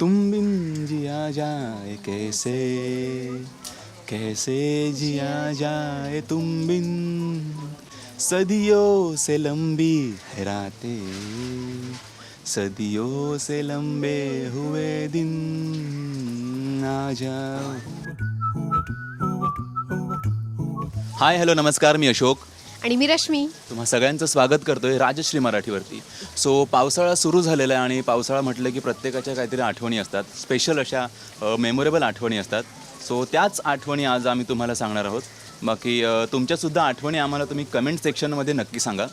तुम बिन जिया जाए कैसे? कैसे जिया जाए तुम बिन? सदियों से लंबी है रातें। सदियों से लंबे हुए दिन। आ जाओ। हाय हॅलो नमस्कार मी अशोक। आणि मी रश्मी. तुम्हा सगळ्यांचं स्वागत करतोय राजश्री मराठीवरती. सो पावसाळा सुरू झालेला आहे आणि पावसाळा म्हटलं की प्रत्येकाच्या काहीतरी आठवणी असतात. स्पेशल अशा मेमोरेबल आठवणी असतात. सो त्याच आठवणी आज आम्ही तुम्हाला सांगणार आहोत. बाकी तुमच्यासुद्धा आठवणी आम्हाला तुम्ही कमेंट सेक्शनमध्ये नक्की सांगा.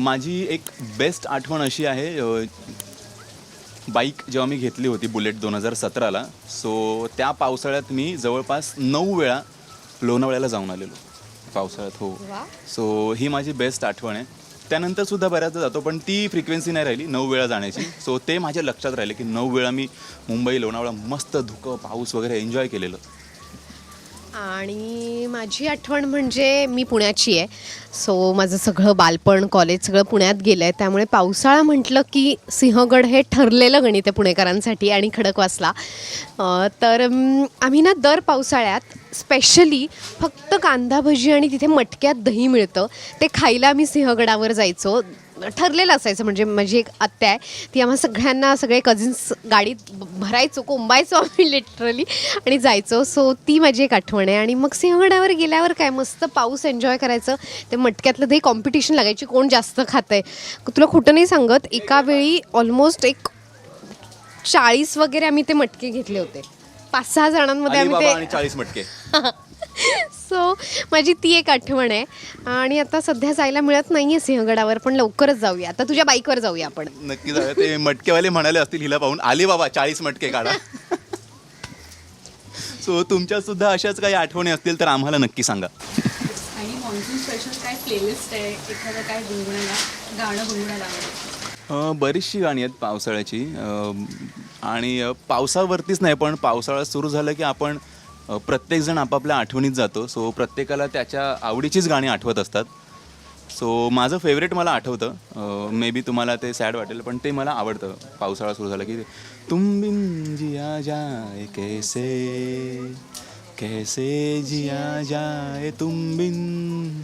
माझी एक बेस्ट आठवण अशी आहे बाईक जेव्हा मी घेतली होती बुलेट दोन हजार सतराला सो त्या पावसाळ्यात मी जवळपास नऊ वेळा लोणावळ्याला जाऊन आलेलो. पावसाळ्यात हो. वा. सो ही माझी बेस्ट आठवण आहे. त्यानंतर सुद्धा बऱ्याचदा जातो पण ती फ्रिक्वेन्सी नाही राहिली नऊ वेळा जाण्याची. सो ते माझ्या लक्षात राहिले की नऊ वेळा मी मुंबई लोणावळा मस्त धुकं पाऊस वगैरे एन्जॉय केलेलं. आणि माझी आठवण म्हणजे मी पुण्याची आहे. सो माझं सगळं बालपण कॉलेज सगळं पुण्यात गेलं आहे त्यामुळे पावसाळा म्हटलं की सिंहगड हे ठरलेलं गणित आहे पुणेकरांसाठी आणि खडकवासला. तर आम्ही ना दर पावसाळ्यात स्पेशली फक्त कांदा भजी आणि तिथे मटक्यात दही मिळतं. ते खायला आम्ही सिंहगडावर जायचो. ठरलेलं असायचं. म्हणजे माझी एक आत्या आहे. ती आम्हा सगळ्यांना सगळे कझिन्स गाडीत भरायचो कोंबायचो आम्ही लिटरली आणि जायचो. सो ती माझी एक आठवण आहे. आणि मग सिंहगडावर गेल्यावर काय मस्त पाऊस एन्जॉय करायचं. ते मटक्यातलं दही कॉम्पिटिशन लागायची. कोण जास्त खातंय? तुला खोटं नाही सांगत. एका वेळी ऑलमोस्ट एक चाळीस वगैरे आम्ही ते मटके घेतले होते. पाच सहा जणांमध्ये आम्ही ते चाळीस मटके. सो माझी ती एक आठवण आहे. आणि आता सध्या जायला मिळत नाही आहे सिंहगडावर पण लवकरच जाऊया. आता तुझ्या बाईकवर जाऊया आपण. नक्की जाऊया. ते मटकेवाले म्हणाले असतील हिला पाहून आली बाबा चाळीस मटके काढा. सो तुमच्या सुद्धा अशाच काही आठवणी असतील तर आम्हाला नक्की सांगा. आणि मॉन्सून स्पेशल काय प्लेलिस्ट आहे? एखादं काय गुणगुणायला गाणं गुणगुणायला आवडेल? अ, बरीचशी गाणी आहेत पावसाळ्याची. अ, आणि अ, पावसावरतीच नाही पण पावसाळा सुरू झालं की आपण प्रत्येकजण आपापल्या आठवणीत जातो. सो प्रत्येकाला त्याच्या आवडीचीच गाणी आठवत असतात. सो माझं फेवरेट मला आठवतं. मे बी तुम्हाला ते सॅड वाटेल पण ते मला आवडतं. पावसाळा सुरू झाला की तुम बिन जिया जाय कैसे? कैसे जिया जाय तुम बिन?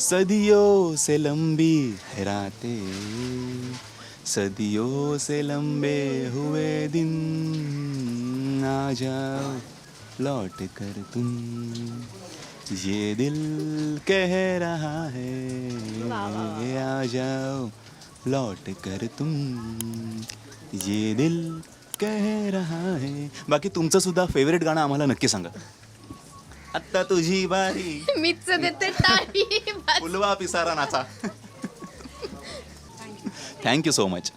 सदियों से लंबी है रातें। सदियों से लंबे हुए दिन आ जाओ। लौट कर तुम। ये दिल कह रहा है आ जाओ लौट कर तुम। ये दिल कह रहा है। बाकी तुमचं सुद्धा फेवरेट गाणं आम्हाला नक्की सांगा. आत्ता तुझी बारी मीच देते टाळी फुलवा पिसारा नाचा. Thank you so much